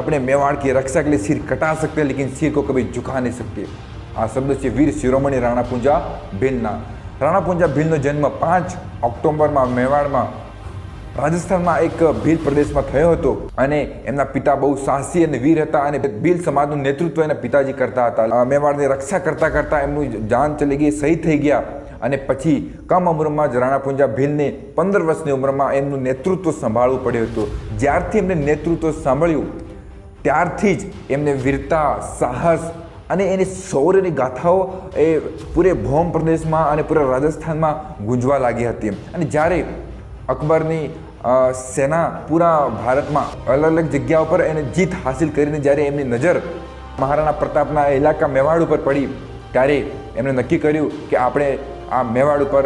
अपने मेवाड़ की रक्षा के लिए सिर कटा सकते हैं लेकिन सिर को कभी झुका नहीं सकते આ શબ્દ છે વીર શિરોમણી રાણાપુંજા ભીલના રાણાપુંજા ભીલનો જન્મ પાંચ ઓક્ટોબરમાં મેવાડમાં રાજસ્થાનમાં એક ભીલ પ્રદેશમાં થયો હતો અને એમના પિતા બહુ સાહસી અને વીર હતા અને ભીલ સમાજનું નેતૃત્વ એના પિતાજી કરતા હતા અ, મેવાડની રક્ષા કરતા કરતા એમનું જાન ચલી ગઈ શહીદ થઈ ગયા અને પછી કમ ઉંમરમાં જ રાણાપુંજા ભીલને પંદર વર્ષની ઉંમરમાં એમનું નેતૃત્વ સંભાળવું પડ્યું હતું જ્યારથી એમને નેતૃત્વ સાંભળ્યું ત્યારથી જ એમને વીરતા, સાહસ અને એની શૌર્યની ગાથાઓ એ પૂરે ભૌમ પ્રદેશમાં અને પૂરા રાજસ્થાનમાં ગુંજવા લાગી હતી. અને જ્યારે અકબરની સેના પૂરા ભારતમાં અલગ અલગ જગ્યા ઉપર એને જીત હાસિલ કરીને જ્યારે એમની નજર મહારાણા પ્રતાપના ઇલાકા મેવાડ ઉપર પડી, ત્યારે એમણે નક્કી કર્યું કે આપણે આ મેવાડ ઉપર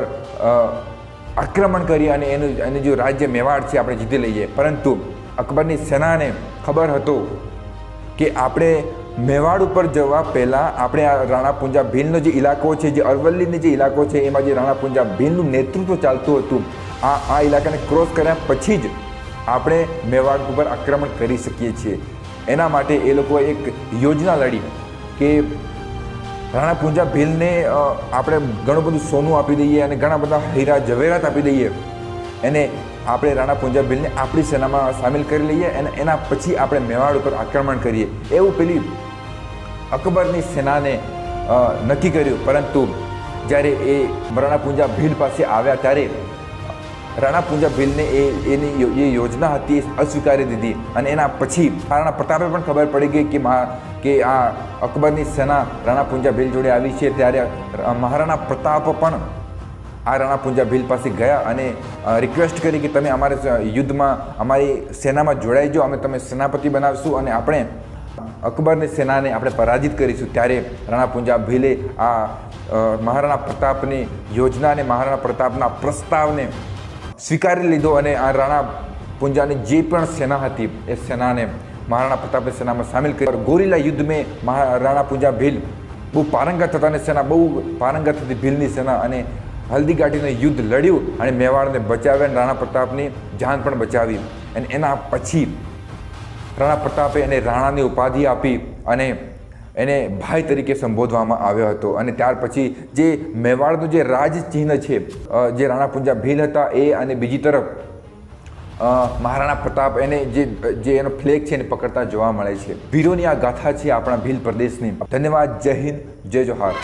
આક્રમણ કરી અને એનું એનું જે રાજ્ય મેવાડ છે, આપણે જીતી લઈએ. પરંતુ અકબરની સેનાને ખબર હતો કે આપણે મેવાડ ઉપર જવા પહેલાં આપણે આ રાણાપુંજા ભીલનો જે ઇલાકો છે, જે અરવલ્લીનો જે ઇલાકો છે, એમાં જે રાણાપુંજા ભીલનું નેતૃત્વ ચાલતું હતું, આ આ ઇલાકાને ક્રોસ કર્યા પછી જ આપણે મેવાડ ઉપર આક્રમણ કરી શકીએ છીએ. એના માટે એ લોકોએ એક યોજના લડી કે રાણા પૂંજા ભીલને આપણે ઘણું બધું સોનું આપી દઈએ અને ઘણા બધા હીરા, ઝવેરાત આપી દઈએ. એને આપણે રાણા પૂંજા ભીલને આપણી સેનામાં સામેલ કરી લઈએ અને એના પછી આપણે મેવાડ ઉપર આક્રમણ કરીએ. એવું પેલી અકબરની સેનાને નક્કી કર્યું. પરંતુ જ્યારે એ રાણા પુંજા ભીલ પાસે આવ્યા ત્યારે રાણા પૂંજા ભીલને એ, એની એ યોજના હતી એ અસ્વીકારી દીધી. અને એના પછી રાણા પ્રતાપે પણ ખબર પડી ગઈ કે મા કે આ અકબરની સેના રાણા પૂંજા ભીલ જોડે આવી છે. ત્યારે મહારાણા પ્રતાપ પણ આ રાણા પુંજા ભીલ પાસે ગયા અને રિક્વેસ્ટ કરી કે તમે અમારે યુદ્ધમાં અમારી સેનામાં જોડાઈ જાઓ, અમે તમે સેનાપતિ બનાવશું અને આપણે અકબરની સેનાને આપણે પરાજિત કરીશું. ત્યારે રાણા પુંજા ભીલે આ મહારાણા પ્રતાપની યોજના અને મહારાણા પ્રતાપના પ્રસ્તાવને સ્વીકારી લીધો અને આ રાણા પુંજાની જે પણ સેના હતી, એ સેનાને મહારાણા પ્રતાપની સેનામાં સામેલ કરી. ગોરીલા યુદ્ધ મેં મહા, રાણા પૂંજા ભીલ બહુ પારંગત હતા અને સેના બહુ પારંગત હતી ભીલની સેના અને હલ્દી ઘાટીનું યુદ્ધ લડ્યું અને મેવાડને બચાવ્યા અને રાણા પ્રતાપની જાન પણ બચાવી. અને એના પછી રાણા પ્રતાપે એને રાણાની ઉપાધિ આપી અને એને ભાઈ તરીકે સંબોધવામાં આવ્યો હતો. અને ત્યાર પછી જે મેવાડનું જે રાજચિહ્ન છે જે રાણા પુંજા ભીલ હતા એ અને બીજી તરફ મહારાણા પ્રતાપ એને જે જે એનો ફ્લેગ છે એને પકડતા જોવા મળે છે. વીરોની આ ગાથા છે આપણા ભીલ પ્રદેશની. ધન્યવાદ, જય હિન્દ, જય જોહાર.